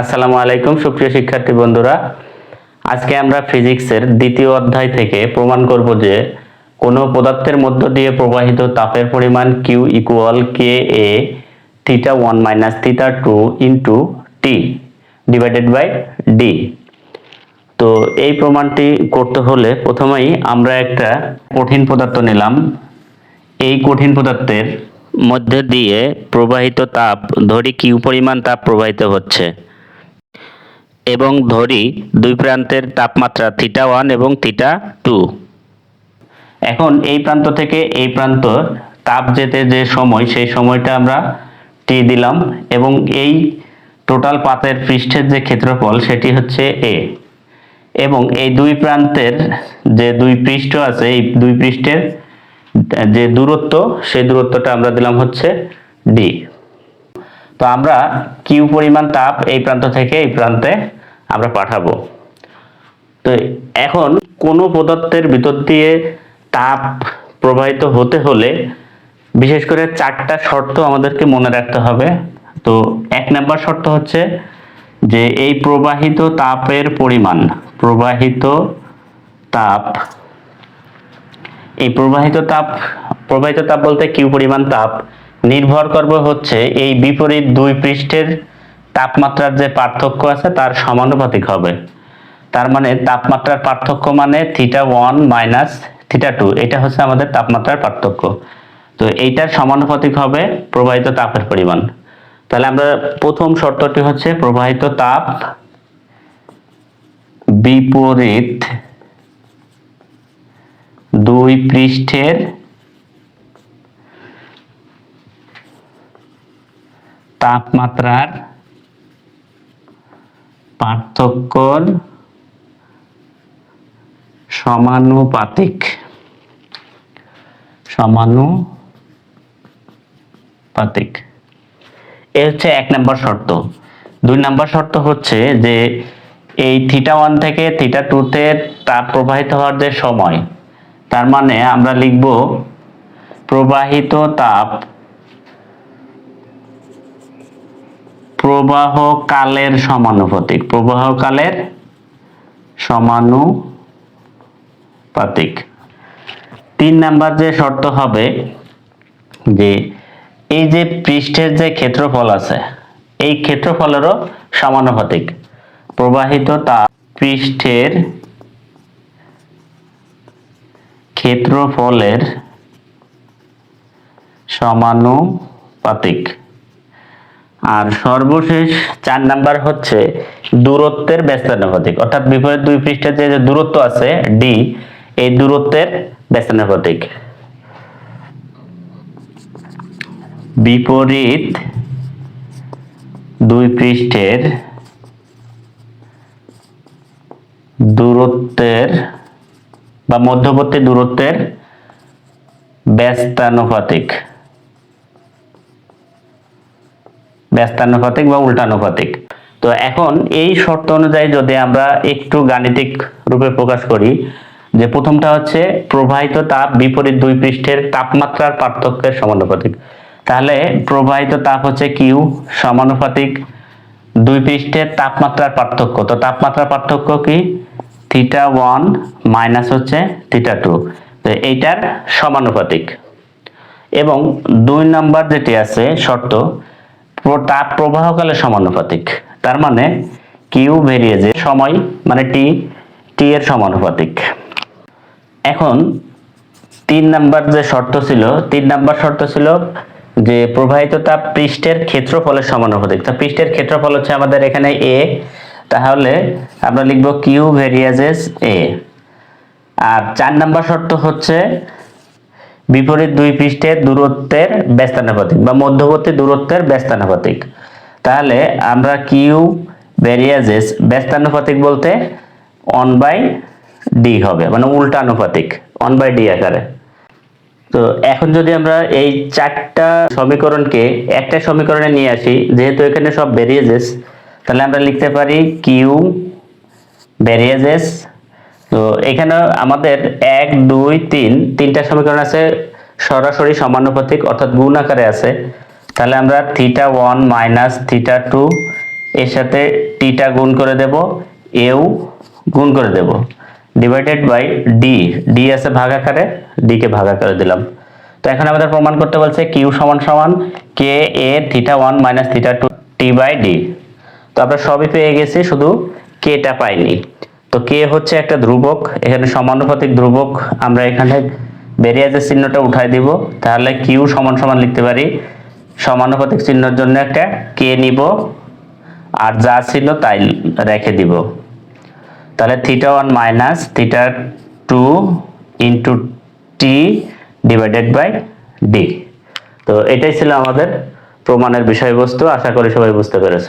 আসসালামু আলাইকুম, সুপ্রিয় শিক্ষার্থী বন্ধুরা। আজকে আমরা ফিজিক্সের দ্বিতীয় অধ্যায় থেকে প্রমাণ করব যে কোনো পদার্থের মধ্য দিয়ে প্রবাহিত তাপের পরিমাণ Q equal K A theta one minus theta two into T divided by D তো এই প্রমাণটি করতে হলে প্রথমেই আমরা একটা কঠিন পদার্থ নিলাম। এই কঠিন পদার্থের মধ্যে দিয়ে প্রবাহিত তাপ, ধরি কিউ পরিমাণ তাপ প্রবাহিত হচ্ছে। এবং ধরি দুই প্রান্তের তাপমাত্রা থিটা ওয়ান এবং থিটা টু এখন এই প্রান্ত থেকে এই প্রান্ত তাপ যেতে যে সময়, সেই সময়টা আমরা টি দিলাম এবং এই টোটাল পাতের পৃষ্ঠের যে ক্ষেত্রফল, সেটি হচ্ছে এ এবং এই দুই প্রান্তের যে দুই পৃষ্ঠ আছে, এই দুই পৃষ্ঠের যে দূরত্ব, সেই দূরত্বটা আমরা দিলাম হচ্ছে ডি তো আমরা কিউ পরিমাণ তাপ এই প্রান্ত থেকে এই প্রান্তে আমরা পাঠাবো। তো এখন কোনো পদার্থের ভিতর দিয়ে তাপ প্রবাহিত হতে হলে বিশেষ করে চারটা শর্ত আমাদেরকে মনে রাখতে হবে। তো এক নাম্বার শর্ত হচ্ছে যে এই প্রবাহিত তাপের পরিমাণ, প্রবাহিত তাপ, এই প্রবাহিত তাপ প্রবাহিত তাপ বলতে কিউ পরিমাণ তাপ নির্ভর করবে হচ্ছে এই বিপরীত দুই পৃষ্ঠের তাপমাত্রার যে পার্থক্য আছে তার সমানুপাতিক হবে। তার মানে তাপমাত্রার পার্থক্য মানে theta one minus theta two এটা হচ্ছে আমাদের তাপমাত্রার পার্থক্য। তো এইটার সমানুপাতিক হবে প্রবাহিত তাপের পরিমাণ। তাহলে আমরা প্রথম শর্তটি হচ্ছে প্রবাহিত তাপ বিপরীত দুই পৃষ্ঠের তাপমাত্রার পার্থক্যর সমানুপাতিক সমানুপাতিক। এ হচ্ছে এক নম্বর শর্ত। দুই নম্বর শর্ত হচ্ছে যে এই থিটা ওয়ান থেকে থিটা টুতে তাপ প্রবাহিত হওয়ার যে সময়, তার মানে আমরা লিখব প্রবাহিত তাপ প্রবাহ কালের সমানুপাতিক। প্রবাহ কালের সমানুপাতিক। তিন নাম্বার যে শর্ত হবে যে এই যে পৃষ্ঠের যে ক্ষেত্রফল আছে, এই ক্ষেত্রফলেরও সমানুপাতিক। প্রবাহিত তাপ পৃষ্ঠের ক্ষেত্রফলের সমানুপাতিক। আর সর্বশেষ চার নাম্বার হচ্ছে দূরত্বের ব্যস্তানুপাতিক। অর্থাৎ বিপরীত দুই পৃষ্ঠের যে দূরত্ব আছে ডি এই দূরত্বের ব্যস্তানুপাতিক। বিপরীত দুই পৃষ্ঠের দূরত্বের বা মধ্যবর্তী দূরত্বের ব্যস্তানুপাতিক। ব্যস্তানুপাতিক বা উল্টানুপাতিক। তো এখন এই শর্ত অনুযায়ী যদি আমরা একটু গাণিতিক রূপে প্রকাশ করি, যে প্রথমটা হচ্ছে প্রবাহিত তাপ বিপরীত দুই পৃষ্ঠের তাপমাত্রার পার্থক্যের সমানুপাতিক। তাহলে প্রবাহিত তাপ হচ্ছে কিউ সমানুপাতিক দুই পৃষ্ঠের তাপমাত্রার পার্থক্য। তো তাপমাত্রার পার্থক্য কি? থিটা ওয়ান মাইনাস হচ্ছে থিটা টু তো এইটার সমানুপাতিক। এবং দুই নাম্বার যেটি আছে, শর্ত তাপ প্রবাহকালের সমানুপাতিক। তার মানে কিউ ভেরিয়েজে সময় মানে টি টি এর সমানুপাতিক। এখন তিন নাম্বার যে শর্ত ছিল, তিন নাম্বার শর্ত ছিল যে প্রবাহিত তাপ পৃষ্ঠের ক্ষেত্রফলের সমানুপাতিক। তা পৃষ্ঠের ক্ষেত্রফল হচ্ছে আমাদের এখানে এ তাহলে আমরা লিখব কিউ ভেরিয়েজেস এ আর চার নাম্বার শর্ত হচ্ছে বিপরীত দুই পৃষ্ঠের দূরত্বের ব্যস্তানুপাতিক বা মধ্যবর্তী দূরত্বের ব্যস্তানুপাতিক। তাহলে আমরা কিউ ভেরিয়েজেস ব্যস্তানুপাতিক বলতে অন বাই ডি হবে মানে উল্টানুপাতিক অন বাই ডি আকারে। তো এখন যদি আমরা এই চারটা সমীকরণকে একটা সমীকরণে নিয়ে আসি, যেহেতু এখানে সব ভেরিয়েজেস তাহলে আমরা লিখতে পারি কিউ ভেরিয়েজেস তো এখানে আমাদের এক, দুই, তিন, তিনটা সমীকরণ আছে, সরাসরি সমানুপাতিক অর্থাৎ গুণ আকারে আছে। তাহলে আমরা theta one minus theta two এর সাথে টিটা গুণ করে দেব, এও গুণ করে দেব। ডিভাইডেড বাই ডি ডি আছে ভাগ আকারে ডি কে ভাগ আকারে দিলাম। তো এখন আমাদের প্রমাণ করতে বলছে কিউ সমান সমান K A theta one minus theta two T by D তো আমরা সবই পেয়ে গেছি, শুধু কেটা পাইনি। তো কে হচ্ছে একটা ধ্রুবক? এখানে সমানুপাতিক ধ্রুবক আমরা এখানে বেরিয়াজের চিহ্নটা উঠাই দিব, তাহলে কিউ সমান সমান লিখতে পারি। সমানুপাতিক চিহ্নের জন্য একটা কে নিব, আর যা ছিল তাই রেখে দিব। তাহলে theta one minus theta two into T divided by D তো এটাই ছিল আমাদের প্রমাণের বিষয়বস্তু, আশা করি সবাই বুঝতে পেরেছ।